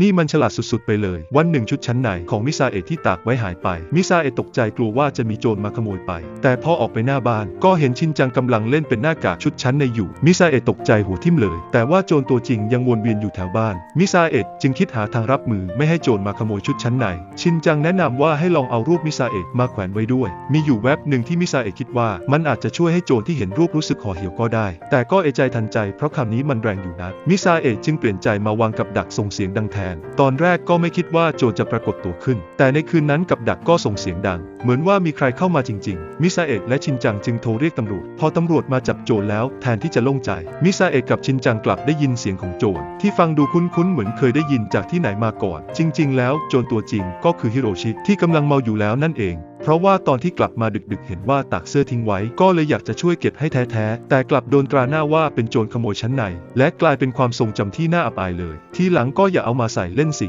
นี่มันฉลาดสุดๆไปเลย วันหนึ่งชุดชั้นในของมิซาเอะที่ตากไว้หายไป มิซาเอะตกใจกลัวว่าจะมีโจรมาขโมยไป แต่พอออกไปหน้าบ้าน ก็เห็นชินจังกำลังเล่นเป็นหน้ากากชุดชั้นในอยู่ มิซาเอะตกใจหัวทิ่มเลย แต่ว่าโจรตัวจริงยังวนเวียนอยู่แถวบ้าน มิซาเอะจึงคิดหาทางรับมือไม่ให้โจรมาขโมยชุดชั้นใน ชินจังแนะนำว่าให้ลองเอารูปมิซาเอะมาแขวนไว้ด้วย มีอยู่แว็บหนึ่งที่มิซาเอะคิดว่า มันอาจจะช่วยให้โจรที่เห็นรูปรู้สึกห่อเหี่ยวก็ได้ แต่ก็เอใจทันใจเพราะคำนี้มันแรงอยู่นักมิซาเอะจึงเปลี่ยนใจมาวางกับดักส่งเสียงดังแทน ตอนแรกก็ไม่คิดว่าโจรจะปรากฏตัวขึ้น แต่ในคืนนั้นกับดักก็ส่งเสียงดัง เหมือนว่ามีใครเข้ามาจริง ๆ มิซาเอะและชินจังจึงโทรเรียกตำรวจ พอตำรวจมาจับโจรแล้วแทนที่จะโล่งใจ มิซาเอะกับชินจังกลับได้ยินเสียงของโจรที่ฟังดูคุ้นๆเหมือนเคยได้ยินจากที่ไหนมาก่อน จริง ๆ แล้วโจรตัวจริงก็คือฮิโรชิที่กำลังเมาอยู่แล้วนั่นเอง เพราะว่าตอนที่กลับมาดึกๆ เห็นว่าตากเสื้อทิ้งไว้ ก็เลยอยากจะช่วยเก็บให้แท้ๆ แต่กลับโดนตราหน้าว่าเป็นโจรขโมยชั้นใน และกลายเป็นความทรงจำที่น่าอับอายเลย ทีหลังก็อย่าเอามาใส่เล่นสิ